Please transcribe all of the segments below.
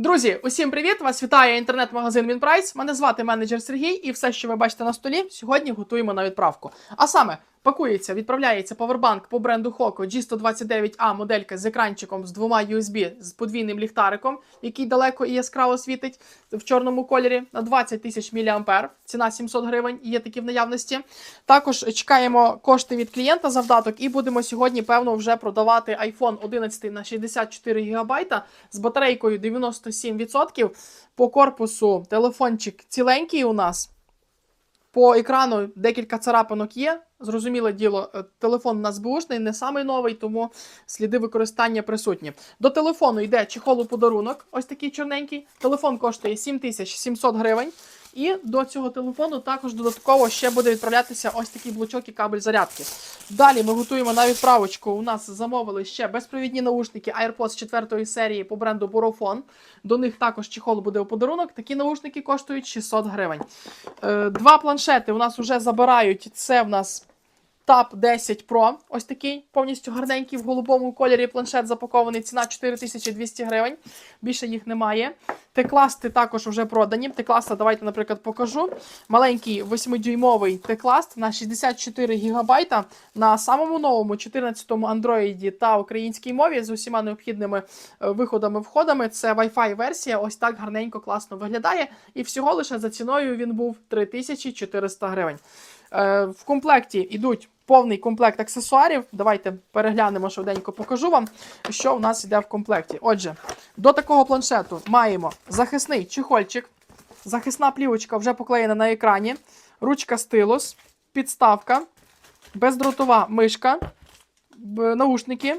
Друзі, усім привіт! Вас вітає інтернет-магазин Мінпрайс. Мене звати менеджер Сергій, і все, що ви бачите на столі, сьогодні готуємо на відправку. А саме пакується, відправляється повербанк по бренду Hoco G129A моделька з екранчиком з двома USB з подвійним ліхтариком, який далеко і яскраво світить в чорному кольорі на 20 тисяч мА. Ціна 700 гривень. Є такі в наявності. Також чекаємо кошти від клієнта за вдаток, і будемо сьогодні, певно, вже продавати iPhone 11 на 64 ГБ з батарейкою 97%. По корпусу телефончик ціленький у нас. По екрану декілька царапинок є. Зрозуміле діло, е, телефон у нас бушний, не самий новий, тому сліди використання присутні. До телефону йде чехол у подарунок, ось такий чорненький. Телефон коштує 7700 гривень. І до цього телефону також додатково ще буде відправлятися ось такий блочок і кабель зарядки. Далі ми готуємо на відправочку. У нас замовили ще безпровідні наушники AirPods 4 серії по бренду Borofon. До них також чехол буде у подарунок. Такі наушники коштують 600 гривень. Е, Два планшети у нас вже забирають. Це в нас Tab 10 Pro. Ось такий повністю гарненький в голубому кольорі планшет запакований. Ціна 4200 гривень. Більше їх немає. Текласти також вже продані. Текласта, давайте, наприклад, покажу. Маленький 8-дюймовий текласт на 64 ГБ на самому новому 14-му Android та українській мові з усіма необхідними е, виходами, входами. Це Wi-Fi версія. Ось так гарненько, класно виглядає. І всього лише за ціною він був 3400 гривень. Е, В комплекті йдуть повний комплект аксесуарів. Давайте переглянемо швиденько, покажу вам, що у нас йде в комплекті. Отже, до такого планшету маємо захисний чехольчик, захисна плівочка вже поклеєна на екрані, ручка стилус, підставка, бездротова мишка, наушники.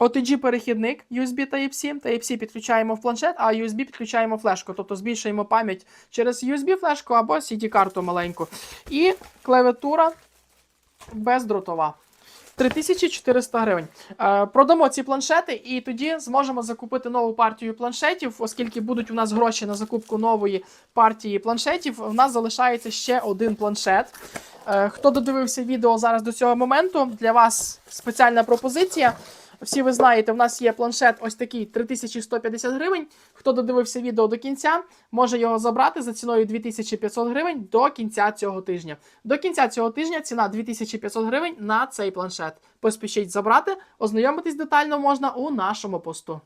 OTG перехідник USB Type-C. Type-C підключаємо в планшет, а USB підключаємо флешку, тобто збільшуємо пам'ять через USB флешку або CD-карту маленьку. І клавіатура бездротова. 3400 гривень. Е, продамо ці планшети, і тоді зможемо закупити нову партію планшетів, оскільки будуть у нас гроші на закупку нової партії планшетів. У нас залишається ще один планшет. Е, хто додивився відео зараз до цього моменту, для вас спеціальна пропозиція. Всі ви знаєте, в нас є планшет ось такий 3150 гривень. Хто додивився відео до кінця, може його забрати за ціною 2500 гривень до кінця цього тижня. До кінця цього тижня ціна 2500 гривень на цей планшет. Поспішіть забрати, ознайомитись детально можна у нашому посту.